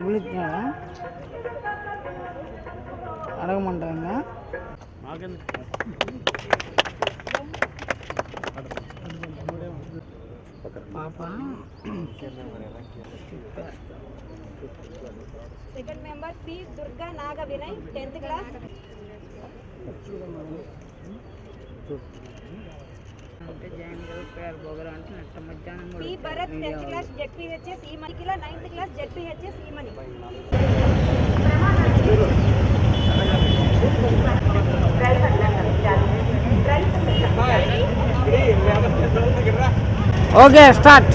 விழுத்தேன் அடக மாட்டாங்க பாப்பா. செகண்ட் மெம்பர் பி துர்கா நாகவினை டென்த் கிளாஸ் అంటే జాయిన్ చదువుకోయారు బొగరు అంటే నట్ట మధ్యాహ్నం కూడా భరత్ టెన్త్ క్లాస్ జెడ్పీహెచ్ఎస్ ఈ మణికిల నైన్త్ క్లాస్ జెడ్పీహెచ్ఎస్ ఈ okay start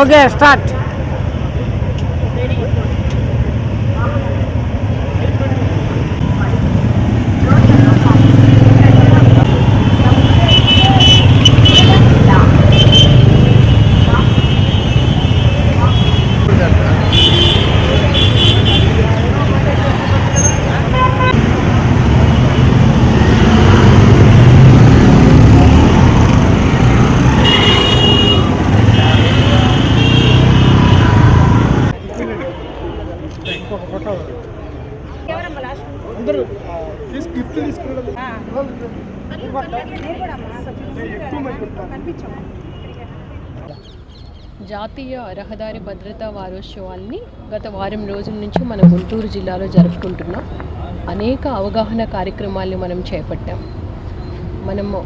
okay start gift తీసుకున్నాడు జాతీయ రహదారి భద్రతా వారోత్సవాల్ని గత వారం రోజుల నుంచి మన గుంటూరు జిల్లాలో జరుపుకుంటున్నాం. అనేక అవగాహన కార్యక్రమాల్ని మనం చేపట్టాం. మనము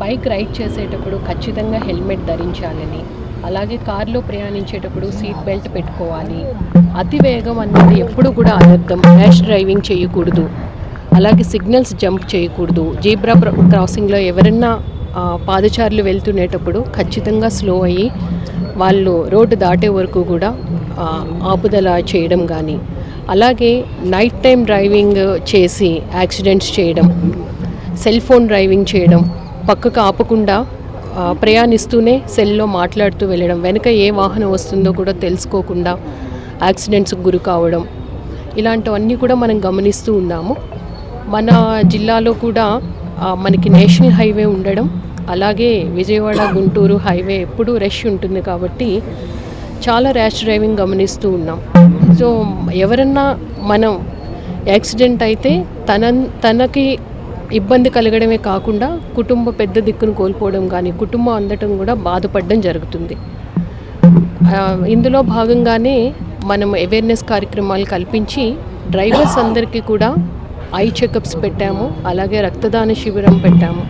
బైక్ రైడ్ చేసేటప్పుడు ఖచ్చితంగా హెల్మెట్ ధరించాలని అలాగే కారులో ప్రయాణించేటప్పుడు సీట్ బెల్ట్ పెట్టుకోవాలి. అతి వేగం అన్నది ఎప్పుడు కూడా అనర్థం. ర్యాష్ డ్రైవింగ్ చేయకూడదు. అలాగే సిగ్నల్స్ జంప్ చేయకూడదు. జీబ్రా క్రాసింగ్లో ఎవరన్నా పాదచారులు వెళ్తునేటప్పుడు ఖచ్చితంగా స్లో అయ్యి వాళ్ళు రోడ్డు దాటే వరకు కూడా ఆపుదల చేయడం కానీ అలాగే నైట్ టైం డ్రైవింగ్ చేసి యాక్సిడెంట్స్ చేయడం సెల్ ఫోన్ డ్రైవింగ్ చేయడం పక్కకు ఆపకుండా ప్రయాణిస్తూనే సెల్లో మాట్లాడుతూ వెళ్ళడం వెనుక ఏ వాహనం వస్తుందో కూడా తెలుసుకోకుండా యాక్సిడెంట్స్కి గురి కావడం ఇలాంటివన్నీ కూడా మనం గమనిస్తూ ఉన్నాము. మన జిల్లాలో కూడా మనకి నేషనల్ హైవే ఉండడం అలాగే విజయవాడ గుంటూరు హైవే ఎప్పుడూ రష్ ఉంటుంది కాబట్టి చాలా ర్యాష్ డ్రైవింగ్ గమనిస్తూ ఉన్నాం. సో ఎవరన్నా మనం యాక్సిడెంట్ అయితే తన తనకి ఇబ్బంది కలగడమే కాకుండా కుటుంబ పెద్ద దిక్కును కోల్పోవడం కానీ కుటుంబం అందటం కూడా బాధపడడం జరుగుతుంది. ఇందులో భాగంగానే మనం అవేర్నెస్ కార్యక్రమాలు కల్పించి డ్రైవర్స్ అందరికీ కూడా ఐ చెకప్స్ పెట్టాము అలాగే రక్తదాన శిబిరం పెట్టాము.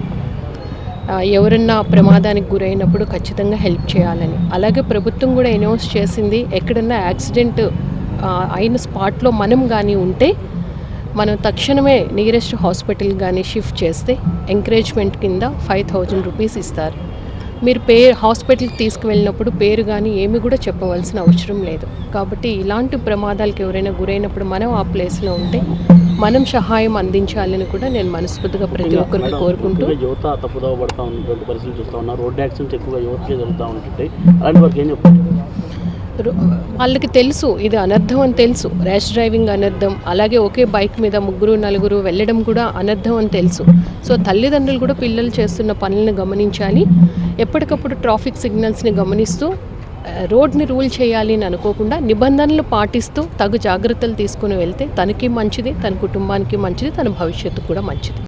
ఎవరన్నా ప్రమాదానికి గురైనప్పుడు ఖచ్చితంగా హెల్ప్ చేయాలని. అలాగే ప్రభుత్వం కూడా అనౌన్స్ చేసింది ఎక్కడన్నా యాక్సిడెంట్ అయిన స్పాట్లో మనం కానీ ఉంటే మనం తక్షణమే నియరెస్ట్ హాస్పిటల్ కానీ షిఫ్ట్ చేస్తే ఎంకరేజ్మెంట్ కింద ఫైవ్ థౌజండ్ రూపీస్ ఇస్తారు. మీరు పే హాస్పిటల్కి తీసుకువెళ్ళినప్పుడు పేరు కానీ ఏమి కూడా చెప్పవలసిన అవసరం లేదు. కాబట్టి ఇలాంటి ప్రమాదాలకు ఎవరైనా గురైనప్పుడు మనం ఆ ప్లేస్లో ఉంటే మనం సహాయం అందించాలని కూడా నేను మనస్ఫూర్తిగా ప్రతి ఒక్కరికి కోరుకుంటూ యువత తప్పుదోవ పడతా ఉన్నటువంటి పరిస్థితులు చూస్తూ ఉన్నారు. రోడ్ యాక్సిడెంట్స్ ఎక్కువగా యువత జరుగుతూ ఉంటుంటాయి. అలాంటి వారికి ఏం చెప్తారు వాళ్ళకి తెలుసు ఇది అనర్థం అని తెలుసు. ర్యాష్ డ్రైవింగ్ అనర్థం అలాగే ఒకే బైక్ మీద ముగ్గురు నలుగురు వెళ్ళడం కూడా అనర్థం అని తెలుసు. సో తల్లిదండ్రులు కూడా పిల్లలు చేస్తున్న పనులను గమనించాలి. ఎప్పటికప్పుడు ట్రాఫిక్ సిగ్నల్స్ని గమనిస్తూ రోడ్ని రూల్ చేయాలి అని అనుకోకుండా నిబంధనలు పాటిస్తూ తగు జాగ్రత్తలు తీసుకుని వెళ్తే తనకి మంచిది తన కుటుంబానికి మంచిది తన భవిష్యత్తు కూడా మంచిది.